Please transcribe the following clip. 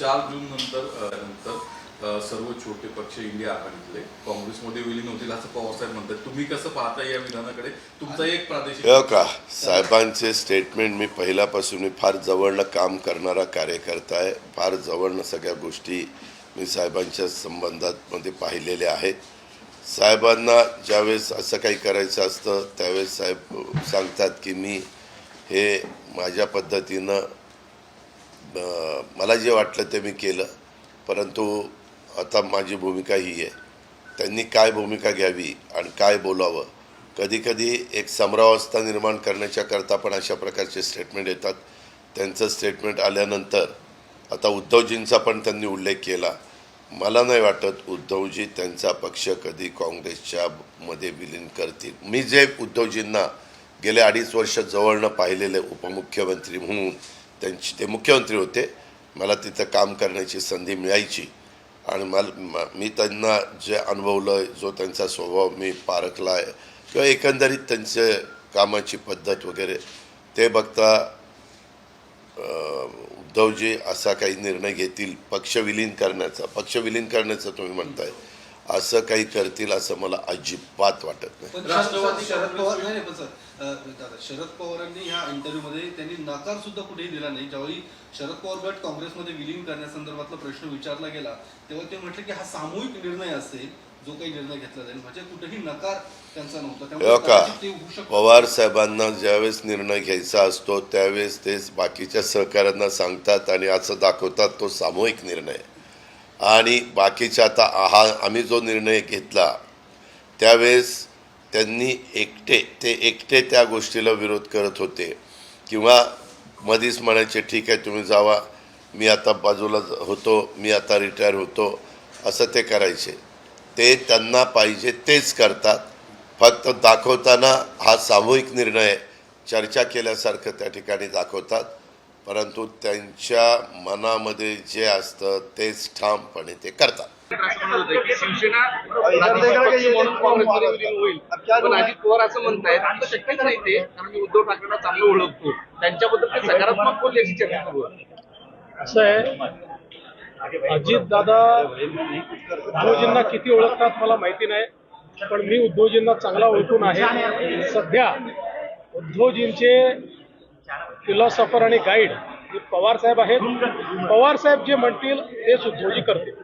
चार जून नंतर नंतर सर्व छोटे पक्ष इंडिया आघाडीतले काँग्रेसमध्ये विलीन होतील असं पवारसाहेब म्हणतात. तुम्ही कसं पाहता या विधानाकडे? तुमचा एक प्रादेशिक हो का साहेबांचे स्टेटमेंट मी पहिल्यापासून मी फार जवळनं काम करणारा कार्यकर्ता आहे. फार जवळनं सगळ्या गोष्टी मी साहेबांच्या संबंधात मध्ये पाहिलेल्या आहेत. साहेबांना ज्यावेळेस असं काही करायचं असतं त्यावेळेस साहेब सांगतात की मी हे माझ्या पद्धतीनं मला जे वाटलं ते मी केलं. परंतु आता माझी भूमिका ही आहे. त्यांनी काय भूमिका घ्यावी आणि काय बोलावं? कधीकधी एक समरावस्था निर्माण करण्याच्या करता पण अशा प्रकारचे स्टेटमेंट येतात. त्यांचं स्टेटमेंट आल्यानंतर आता उद्धवजींचा पण त्यांनी उल्लेख केला. मला नाही वाटत उद्धवजी त्यांचा पक्ष कधी काँग्रेसच्या मध्ये विलीन करतील. मी जे उद्धवजींना गेले अडीच वर्ष जवळनं पाहिलेले उपमुख्यमंत्री म्हणून त्यांची ते मुख्यमंत्री होते. मला तिथं काम करण्याची संधी मिळायची. आणि मला म- मी त्यांना जे अनुभवलं जो त्यांचा स्वभाव मी पारखला आहे किंवा एकंदरीत त्यांचे कामाची पद्धत वगैरे ते बघता उद्धवजी असा काही निर्णय घेतील पक्ष विलीन करण्याचा. पक्ष विलीन करण्याचं तुम्ही म्हणताय. असं काही करतील असं मला अजिबात वाटत नाही. राष्ट्रवादी शरद पवार नाही नाही, पण सर अं, दादा शरद पवारांनी ह्या इंटरव्ह्यू मध्ये त्यांनी नकार सुद्धा कुठेही दिला नाही. ज्यावेळी शरद पवार गट काँग्रेसमध्ये विलीन करण्यासंदर्भातला प्रश्न विचारला गेला तेव्हा ते म्हटले की हा सामूहिक निर्णय असेल जो काही निर्णय घेतला जाईल म्हणजे कुठेही नकार त्यांचा नव्हता. हो का कदाचित ते होऊ शकतं. पवार साहेबांना ज्यावेळेस निर्णय घ्यायचा असतो त्यावेळेस ते बाकीच्या सहकाऱ्यांना सांगतात आणि असं दाखवतात तो सामूहिक निर्णय आणि बाकीच्या आता हा आम्ही जो निर्णय घेतला त्यावेळेस त्यांनी एकटे ते एकटे त्या गोष्टीला विरोध करत होते. किंवा मधीच म्हणायचे ठीक आहे तुम्ही जावा. मी आता बाजूला होतो मी आता रिटायर होतो. असं ते करायचे. ते त्यांना पाहिजे तेच करतात. फक्त दाखवताना हा सामूहिक निर्णय चर्चा केल्यासारखं त्या ठिकाणी दाखवतात. परंतु त्यांच्या मनामध्ये जे असतं तेच ठामपणे ते करतात. शिवसेना अजित पवार असं म्हणतायत आता शक्यच नाही ते कारण मी उद्धव ठाकरेंना चांगलं ओळखतो. त्यांच्याबद्दल ते सकारात्मक बोलले याची चर्चा सुरू आहे असं आहे. अजित दादा उद्धवजींना किती ओळखतात मला माहिती नाही पण मी उद्धवजींना चांगला ओळखून आहे. सध्या उद्धवजींचे फिलॉसॉफर आणि गाईड हे पवार साहेब आहेत. पवार साहेब जे म्हणतील तेच उद्योजी करतील